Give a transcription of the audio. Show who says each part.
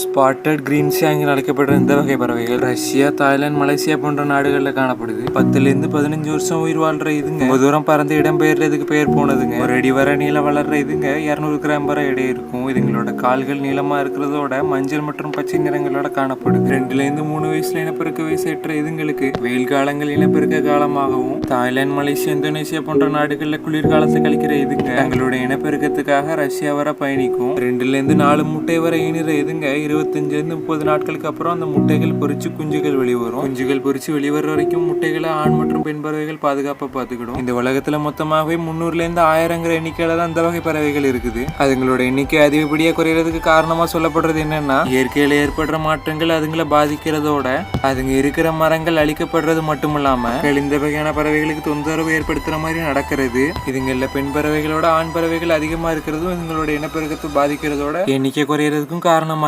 Speaker 1: Spotted green சாங்கில் அழைக்கப்படுற இந்த வகை பறவைகள் ரஷ்யா தாய்லாந்து மலேசியா போன்ற நாடுகளில் காணப்படுது பத்துல இருந்து பதினஞ்சு வருஷம் உயிர் வாழ்ற இதுங்க ரொம்ப தூரம் பறந்து இடம்பெயர்றதுக்கு பெயர் போனதுங்க ஒரு அடி வர நீளம் வளர்ற இதுங்க இரநூறு கிராம் வரை எடை இருக்கும் இதுங்களோட கால்கள் நீளமா இருக்கிறதோட மஞ்சள் மற்றும் பச்சை நிறங்களோட காணப்படுது ரெண்டுல இருந்து மூணு வயசுல இனப்பெருக்க வயசு ஏற்ற இதுங்களுக்கு வெயில் காலங்கள் இனப்பெருக்க காலமாகவும் தாய்லாந்து மலேசியா இந்தோனேசியா போன்ற நாடுகளில் குளிர்காலத்தை கழிக்கிற இதுங்க தங்களோட இனப்பெருக்கத்துக்காக ரஷ்யா வர பயணிக்கும் ரெண்டுல இருந்து நாலு முட்டை வரை இணைற இதுங்க இருபத்தஞ்சுல இருந்து முப்பது நாட்களுக்கு அப்புறம் அந்த முட்டைகள் பொரிச்சு குஞ்சுகள் வெளிவரும். குஞ்சுகள் பொரிச்சு வெளிவர வரைக்கும் முட்டைகளை ஆண் மற்றும் பெண் பறவைகள் பாதுகாப்பா பார்த்துக்கிடும். இந்த உலகத்துல மொத்தமாகவே முந்நூறுல இருந்து ஆயிரங்கிற எண்ணிக்கையில தான் இந்த வகை பறவைகள் இருக்குது. அதுங்களோட எண்ணிக்கை அதிகப்படியா குறையறதுக்கு காரணமா சொல்லப்படுறது என்னன்னா இயற்கையில ஏற்படுற மாற்றங்கள் அதுங்களை பாதிக்கிறதோட அதுங்க இருக்கிற மரங்கள் அழிக்கப்படுறது மட்டும் இல்லாம இந்த வகையான பறவைகளுக்கு தொந்தரவு ஏற்படுத்துற மாதிரி நடக்கிறது. இதுங்கள்ல பெண் பறவைகளோட ஆண் பறவைகள் அதிகமா இருக்கிறதும் இதுங்களோட இனப்பெருக்கத்தை பாதிக்கிறதோட எண்ணிக்கை குறையறதுக்கும் காரணமா